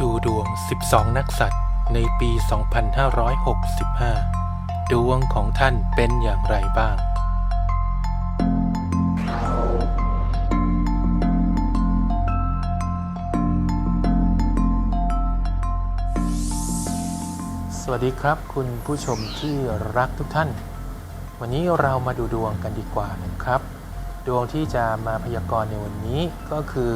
ดูดวง 12 นักสัตว์ในปี 2565 ดวงของท่านเป็นอย่างไรบ้าง สวัสดีครับคุณผู้ชมที่รักทุกท่าน วันนี้เรามาดูดวงกันดีกว่านะครับ ดวงที่จะมาพยากรณ์ในวันนี้ก็คือ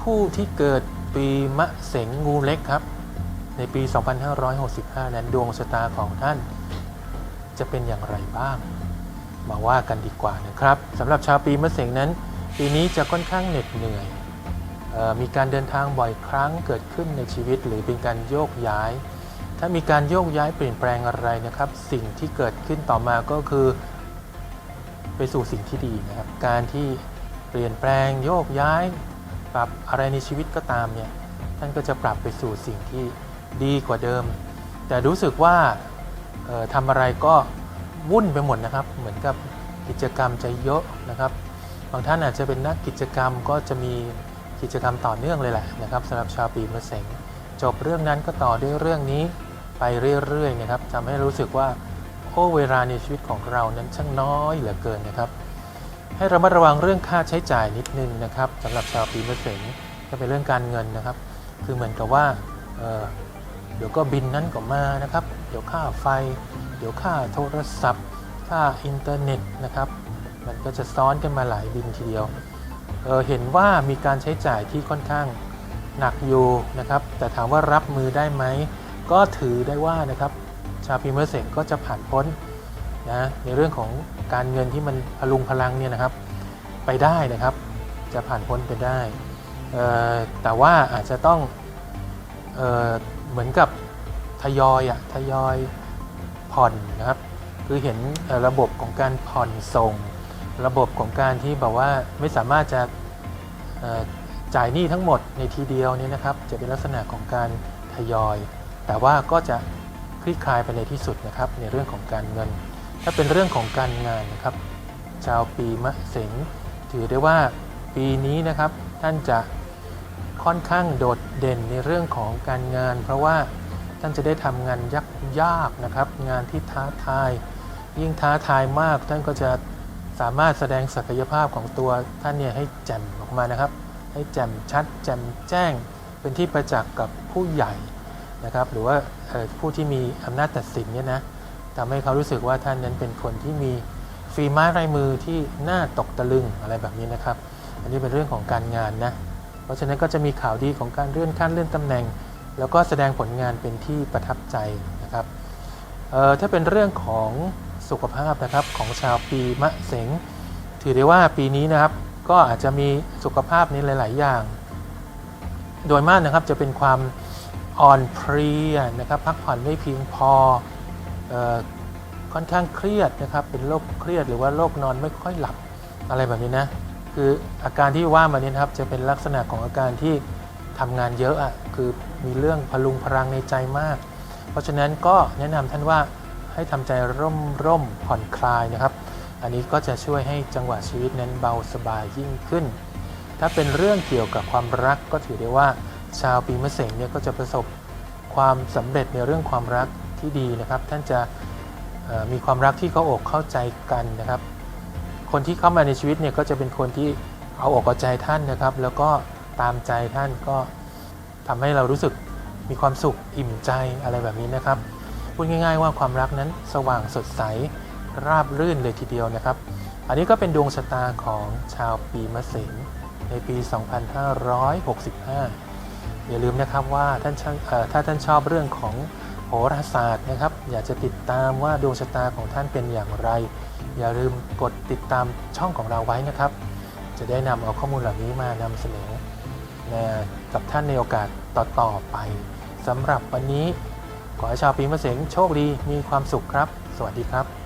ผู้ที่เกิด ปีมะเสงงูเล็กครับ ในปี 2565 นั้นดวงชะตาของท่านจะเป็นอย่างไรบ้าง มาว่ากันดีกว่านะครับสำหรับชาวปีมะเสงนั้น ปีนี้จะค่อนข้างเหน็ดเหนื่อยออมีการเดินทางบ่อยครั้งเกิดขึ้นในชีวิตหรือเป็นการโยกย้าย ถ้ามีการโยกย้ายเปลี่ยนแปลงอะไรนะครับ สิ่งที่เกิดขึ้นต่อมาก็คือ ไปสู่สิ่งที่ดีนะครับ การที่เปลี่ยนแปลงโยกย้าย ปรับอะไรในชีวิตก็ตามเนี่ยท่านก็จะปรับไปสู่สิ่งที่ดีกว่าเดิม แต่รู้สึกว่าทำอะไรก็วุ่นไปหมดนะครับ เหมือนกับกิจกรรมจะเยอะนะครับ บางท่านอาจจะเป็นนักกิจกรรมก็จะมีกิจกรรมต่อเนื่องเลยแหละนะครับสำหรับชาวปีมะเสงจบเรื่องนั้นก็ต่อด้วยเรื่องนี้ไปเรื่อยๆนะครับทำให้รู้สึกว่าโอ้เวลาในชีวิตของเรานั้นช่างน้อยเหลือเกินนะครับ ให้ระมัดระวังเรื่องค่าใช้จ่ายนิดนึงนะครับสำหรับชาวปีมะเสงจะเป็นเรื่องการเงินนะครับ คือเหมือนกับว่าเเดี๋ยวก็บินนั้นก็มานะครับ เดี๋ยวค่าไฟ เดี๋ยวค่าโทรศัพท์ ค่าอินเทอร์เน็ตนะครับ มันก็จะซ้อนกันมาหลายบินทีเดียวเเห็นว่ามีการใช้จ่ายที่ค่อนข้างหนักอยู่นะครับ แต่ถามว่ารับมือได้ไหม ก็ถือได้ว่านะครับ ชาวปีมะเสงก็จะผ่านพ้น นะในเรื่องของการเงินที่มันพลุงพลังเนี่ยนะครับไปได้นะครับจะผ่านพ้นไปได้ แต่ว่าอาจจะต้องเออเหมือนกับทยอยอะทยอยผ่อนนะครับ คือเห็นระบบของการผ่อนส่ง ระบบของการที่แบบว่าไม่สามารถจะจ่ายหนี้ทั้งหมดในทีเดียวนี่นะครับ จะเป็นลักษณะของการทยอย แต่ว่าก็จะคลี่คลายไปในที่สุดนะครับในเรื่องของการเงิน ถ้าเป็นเรื่องของการงานนะครับ ชาวปีมะเสงถือได้ว่าปีนี้นะครับท่านจะค่อนข้างโดดเด่นในเรื่องของการงาน เพราะว่าท่านจะได้ทำงานยากยากนะครับ งานที่ท้าทาย ยิ่งท้าทายมากท่านก็จะสามารถแสดงศักยภาพของตัวท่านเนี่ยให้แจ่มออกมานะครับ ให้แจ่มชัด แจ่มแจ้ง เป็นที่ประจักษ์กับผู้ใหญ่นะครับ หรือว่าผู้ที่มีอำนาจตัดสินเนี่ยนะ ทำให้เขารู้สึกว่าท่านนั้นเป็นคนที่มีฝีม้ลายมือที่น่าตกตะลึงอะไรแบบนี้นะครับ อันนี้เป็นเรื่องของการงานนะ เพราะฉะนั้นก็จะมีข่าวดีของการเลื่อนขั้นเลื่อนตำแหน่ง แล้วก็แสดงผลงานเป็นที่ประทับใจนะครับเออถ้าเป็นเรื่องของสุขภาพนะครับของชาวปีมะเสงถือได้ว่าปีนี้นะครับก็อาจจะมีสุขภาพในหลาย ๆ อย่าง โดยมากนะครับจะเป็นความอ่อนเพลียนะครับพักผ่อนไม่เพียงพอ ค่อนข้างเครียดนะครับเป็นโรคเครียดหรือว่าโรคนอนไม่ค่อยหลับอะไรแบบนี้นะคืออาการที่ว่ามาเนี่ยครับจะเป็นลักษณะของอาการที่ทำงานเยอะอะคือมีเรื่องพลุงพลังในใจมาก เพราะฉะนั้นก็แนะนำท่านว่าให้ทำใจร่มร่มผ่อนคลายนะครับ อันนี้ก็จะช่วยให้จังหวะชีวิตนั้นเบาสบายยิ่งขึ้น ถ้าเป็นเรื่องเกี่ยวกับความรักก็ถือได้ว่าชาวปีมะเสงเนี่ยก็จะประสบความสำเร็จในเรื่องความรัก ที่ดีนะครับ ท่านจะมีความรักที่เข้าอกเข้าใจกันนะครับ คนที่เข้ามาในชีวิตเนี่ยก็จะเป็นคนที่เอาอกเอาใจท่านนะครับ แล้วก็ตามใจท่านก็ทำให้เรารู้สึกมีความสุขอิ่มใจอะไรแบบนี้นะครับพูดง่าย ๆ ว่าความรักนั้นสว่างสดใสราบรื่นเลยทีเดียวนะครับ อันนี้ก็เป็นดวงชะตาของชาวปีมะเสงในปี 2565 อย่าลืมนะครับว่าท่านถ้าท่านชอบเรื่องของ โหราศาสตร์นะครับ อยากจะติดตามว่าดวงชะตาของท่านเป็นอย่างไร อย่าลืมกดติดตามช่องของเราไว้นะครับ จะได้นำเอาข้อมูลเหล่านี้มานำเสนอนะกับท่านในโอกาสต่อๆไปสำหรับวันนี้ ขอให้ชาวปีมะเสงโชคดีมีความสุขครับ สวัสดีครับ